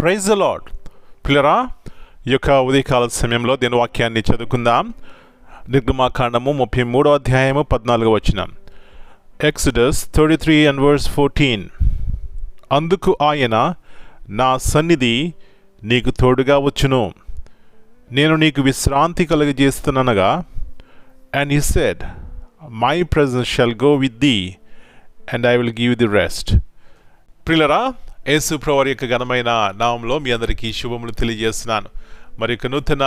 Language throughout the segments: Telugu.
ప్రైజ్ లాడ్ పిల్లరా ఈ యొక్క ఉదయకాల సమయంలో దీని వాక్యాన్ని చదువుకుందాం. నిర్గమాకాండము ముప్పై మూడో అధ్యాయము పద్నాలుగు వచ్చిన Exodus thirty three and verse fourteen అందుకు ఆయన నా సన్నిధి నీకు తోడుగా వచ్చును. నేను నీకు విశ్రాంతి కలుగజేస్తున్నానగా. And he said my presence shall go with thee and I will give thee rest ప్రిలరా యేసుప్రవర్ యొక్క ఘనమైన నామంలో మీ అందరికీ శుభములు తెలియజేస్తున్నాను. మరి యొక్క నూతన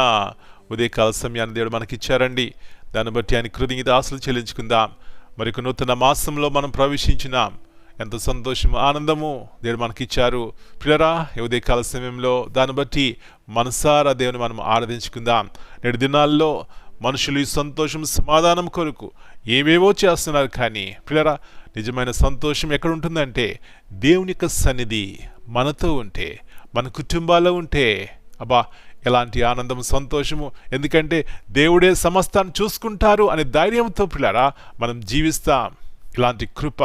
ఉదయకాల సమయాన్ని దేవుడు మనకి ఇచ్చారండి దాన్ని బట్టి ఆయన కృతజ్ఞత ఆశలు చెల్లించుకుందాం. మరి యొక్క నూతన మాసంలో మనం ప్రవేశించినాం ఎంత సంతోషం ఆనందము దేవుడు మనకి ఇచ్చారు పిల్లరా ఉదయకాల సమయంలో దాన్ని బట్టి మనసారా దేవుని మనం ఆరాధించుకుందాం. నేడు దినాల్లో మనుషులు ఈ సంతోషం సమాధానం కొరకు ఏవేవో చేస్తున్నారు కానీ పిల్లరా నిజమైన సంతోషం ఎక్కడ ఉంటుందంటే దేవుని యొక్క సన్నిధి మనతో ఉంటే మన కుటుంబాల్లో ఉంటే. అబ్బా ఎలాంటి ఆనందం సంతోషము? ఎందుకంటే దేవుడే సమస్తాన్ని చూసుకుంటారు అనే ధైర్యంతో పిల్లరా మనం జీవిస్తాం. ఇలాంటి కృప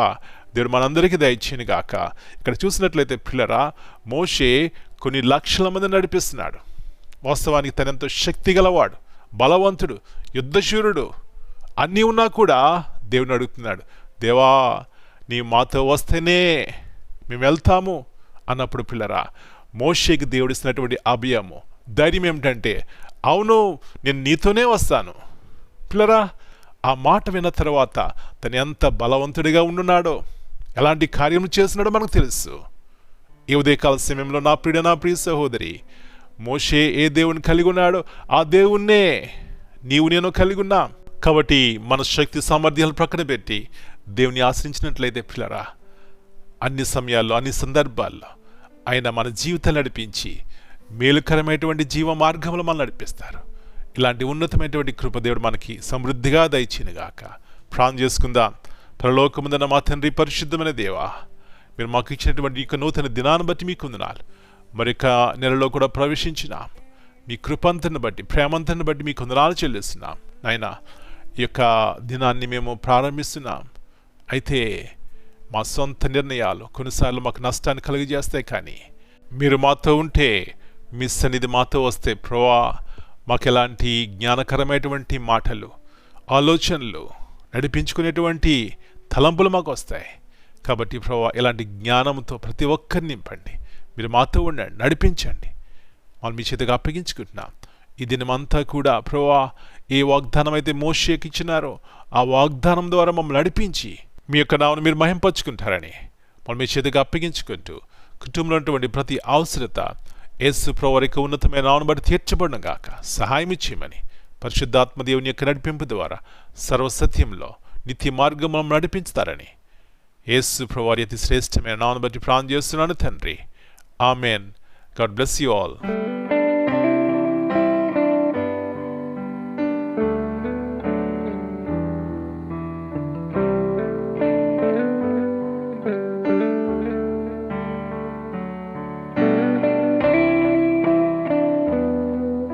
దేవుడు మనందరికీ దయచేయను గాక. ఇక్కడ చూసినట్లయితే పిల్లరా మోషే కొన్ని లక్షల మంది నడిపిస్తున్నాడు. వాస్తవానికి తనెంతో శక్తి గలవాడు బలవంతుడు యుద్ధశూరుడు. అన్నీ ఉన్నా కూడా దేవుని అడుగుతున్నాడు. దేవా నీ మాతో వస్తేనే మేము వెళ్తాము అన్నప్పుడు పిల్లరా మోషేకి దేవుడిస్తున్నటువంటి అభయము ధైర్యం ఏమిటంటే అవును నేను నీతోనే వస్తాను. పిల్లరా ఆ మాట విన్న తర్వాత తను ఎంత బలవంతుడిగా ఉండున్నాడో ఎలాంటి కార్యములు చేస్తున్నాడో మనకు తెలుసు. ఈ ఉదయకాల సమయంలో నా ప్రియ నా ప్రియ సహోదరి మోషే ఏ దేవుని కలిగి ఉన్నాడో ఆ దేవుణ్ణే నీవు నేను కలిగి ఉన్నా. కాబట్టి మన శక్తి సామర్థ్యాలు ప్రక్కన పెట్టి దేవుని ఆశ్రయించినట్లయితే పిల్లరా అన్ని సమయాల్లో అన్ని సందర్భాల్లో ఆయన మన జీవితాలు నడిపించి మేలుకరమైనటువంటి జీవ మార్గంలో మనం నడిపిస్తారు. ఇలాంటి ఉన్నతమైనటువంటి కృపదేవుడు మనకి సమృద్ధిగా దయచినగాక ప్రాణం చేసుకుందాం. పరలోకముందన్న మా తండ్రి పరిశుద్ధమైన దేవా మీరు మాకు ఇచ్చినటువంటి యొక్క నూతన దినాన్ని బట్టి మీకు వందనాలు. మరొక నెలలో కూడా ప్రవేశించినాం. మీ కృపంతను బట్టి ప్రేమంతను బట్టి మీకు వందనాలు చెల్లిస్తున్నాం. నాయన ఈ యొక్క దినాన్ని మేము ప్రారంభిస్తున్నాం. అయితే మా సొంత నిర్ణయాలు కొన్నిసార్లు మాకు నష్టాన్ని కలిగజేస్తాయి కానీ మీరు మాతో ఉంటే మీ సన్నిధి మాతో వస్తే ప్రవా మాకు ఎలాంటి జ్ఞానకరమైనటువంటి మాటలు ఆలోచనలు నడిపించుకునేటువంటి తలంపులు మాకు వస్తాయి. కాబట్టి ప్రభా ఇలాంటి జ్ఞానంతో ప్రతి ఒక్కరిని నింపండి. మీరు మాతో ఉండండి నడిపించండి. వాళ్ళు మీ చేతిగా అప్పగించుకుంటున్నాం. ఈ దినమంతా కూడా ప్రభా ఏ వాగ్దానం అయితే మోషేకిచ్చినారో ఆ వాగ్దానం ద్వారా మమ్మల్ని నడిపించి మీ యొక్క నామను మీరు మహింపరుచుకుంటారని మనం మీ చేతిగా అప్పగించుకుంటూ కుటుంబంలో ఉన్నటువంటి ప్రతి అవసరత యేసు ప్రవరికి ఉన్నతమైన నామను బట్టి తీర్చబడిన గాక. సహాయం ఇచ్చేయమని పరిశుద్ధాత్మ దేవుని యొక్క నడిపింపు ద్వారా సర్వసత్యంలో నిత్య మార్గం మనం నడిపించుతారని యేసు ప్రవారి అతి శ్రేష్టమైన నామను బట్టి ప్రాణం చేస్తున్నాను తండ్రి. Amen. God bless you all.